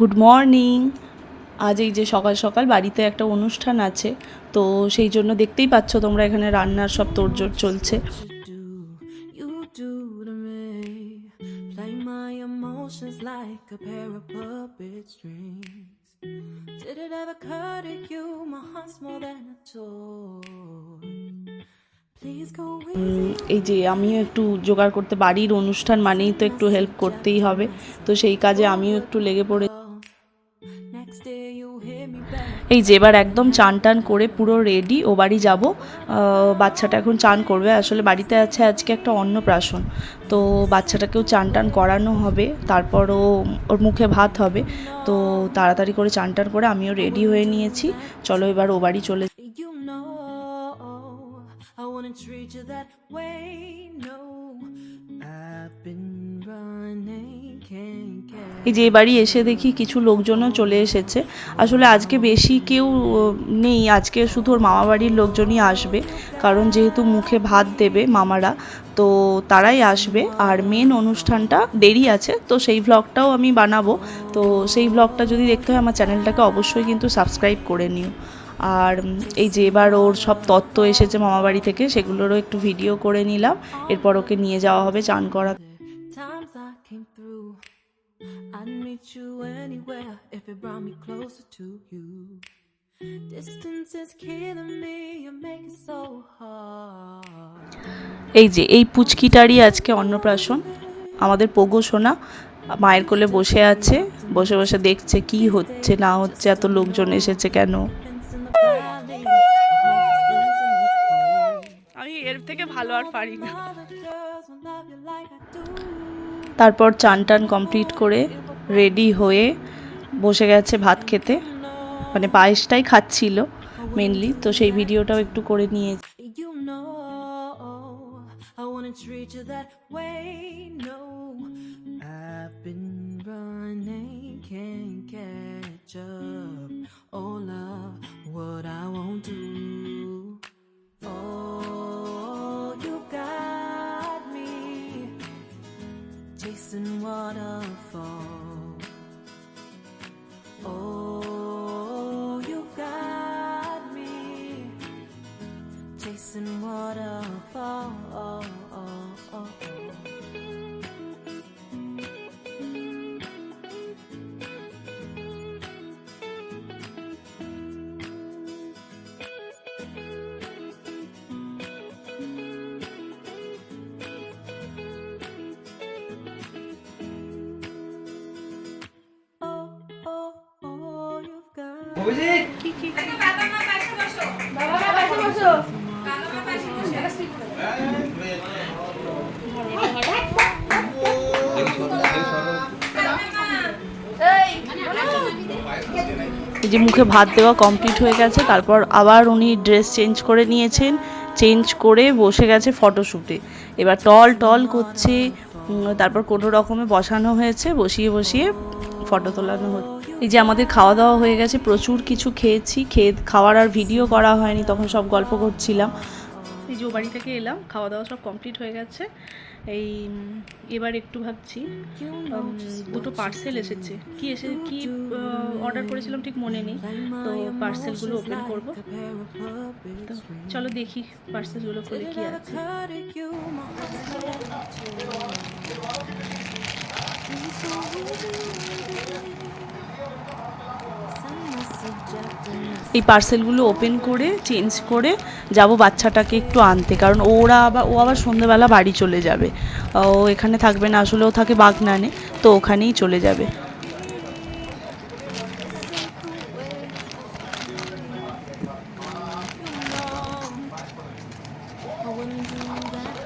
Good morning আজ এই যে সকাল সকাল বাড়িতে একটা অনুষ্ঠান আছে, তো সেই জন্য দেখতেই পাচ্ছ তোমরা এখানে রান্নার সব তোড়জোড় চলছে. Did it ever occur to you my heart's more than a toy? এই যে আমিও একটু জোগাড় করতে, বাড়ির অনুষ্ঠান মানেই তো একটু হেল্প করতেই হবে, তো সেই কাজে আমিও একটু লেগে পড়ে এই যে এবার একদম চান টান করে পুরো রেডি ও বাড়ি যাব। বাচ্চাটা এখন চান করবে। আসলে বাড়িতে আছে আজকে একটা অন্নপ্রাশন। তো বাচ্চাটাকেও চান টান করানো হবে। তারপর ও, ওর মুখে ভাত হবে। তো তাড়াতাড়ি করে চান টান করে আমিও রেডি হয়ে নিয়েছি। চলো এবার ও বাড়ি চলে I. এই যে বাড়ি এসে দেখি কিছু লোকজনও চলে এসেছে। আসলে আজকে বেশি কেউ নেই। আজকে শুধু ওর মামা বাড়ির লোকজনই আসবে। কারণ যেহেতু মুখে ভাত দেবে মামারা, তো তারাই আসবে। আর মেন অনুষ্ঠানটা দেরি আছে, তো সেই ভ্লগটাও আমি বানাবো। তো সেই ভ্লগটা যদি দেখতে হয়, আমার চ্যানেলটাকে অবশ্যই কিন্তু সাবস্ক্রাইব করে নিও। আর এই যে এবার ওর সব তত্ত্ব এসেছে মামা বাড়ি থেকে, সেগুলোরও একটু ভিডিও করে নিলাম। এরপর ওকে নিয়ে যাওয়া হবে চান করা came through, I'd meet you anywhere if it brought me closer to you. Distance is killing me, you make it so hard. এই যে এই পুচকিটারই আজকে অন্নপ্রাশন আমাদের পোগো সোনা মায়ের কোলে বসে আছে বসে বসে দেখছে কি হচ্ছে না হচ্ছে এত লোকজন এসেছে কেন. আমি এর থেকে ভালো আর পারি না তারপর চান টান কমপ্লিট করে রেডি হয়ে বসে গেছে ভাত খেতে। মানে পায়েসটাই খাচ্ছিল মেনলি তো সেই ভিডিওটাও একটু করে নিয়ে chasing waterfall. Oh, you got me chasing waterfall. এই যে মুখে ভাত দেওয়া কমপ্লিট হয়ে গেছে, তারপর আবার উনি ড্রেস চেঞ্জ করে নিয়েছেন চেঞ্জ করে বসে গেছে ফটোশ্যুটে এবার টল টল করছে তারপর কোনো রকমে বসানো হয়েছে, বসিয়ে বসিয়ে ফটো তোলানো হচ্ছে। এই যে আমাদের খাওয়া দাওয়া হয়ে গেছে প্রচুর কিছু খেয়েছি খেয়ে খাওয়ার আর ভিডিও করা হয়নি তখন সব গল্প করছিলাম। এই যে ও বাড়ি থেকে এলাম খাওয়া দাওয়া সব কমপ্লিট হয়ে গেছে। এই এবার একটু ভাবছি দুটো পার্সেল এসেছে। কি এসে কি অর্ডার করেছিলাম ঠিক মনে নেই তো পার্সেলগুলো ওপেন করব। তো চলো দেখি পার্সেলগুলো খুলে কি আছে। এই পার্সেলগুলো ওপেন করে চেঞ্জ করে যাব বাচ্চাটাকে একটু আনতে। কারণ ওরা আবার, ও আবার সন্ধ্যেবেলা বাড়ি চলে যাবে। ও এখানে থাকবে না আসলে ও থাকে বাগনানে, তো ওখানেই চলে যাবে। কবে নিলে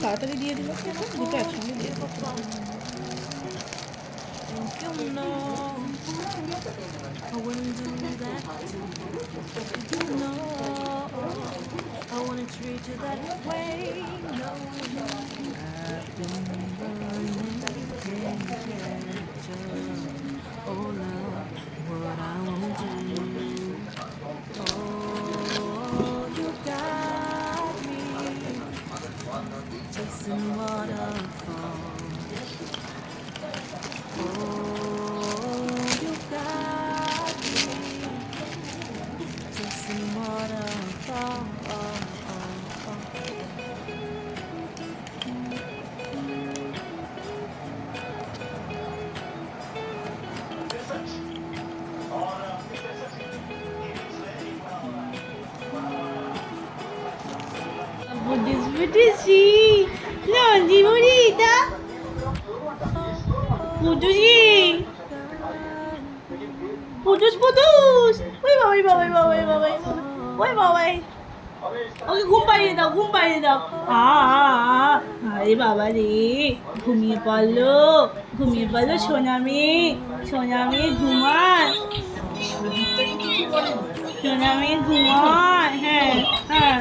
Tá, tá de dia de jogo, tá de dia, tá de dia. you know I wouldn't do that to you. You know I wouldn't treat you that way. No, no. I've been burning in ketchup. Oh, no. বুঝেছি লঞ্জি বুড়ি এটা পুটুস ওই বাবাই বাবাই বাবাই বাবাই ওই বাবাই ওকে ঘুম পাড়িয়ে দাও ঘুম পাড়িয়ে দাও আ আরে বাবা রে ঘুমিয়ে পড়ল ঘুমিয়ে পড়ল সোনা মেয়ে সোনা মেয়ে ঘুমায় সোনা মেয়ে ঘুমায় হ্যাঁ হ্যাঁ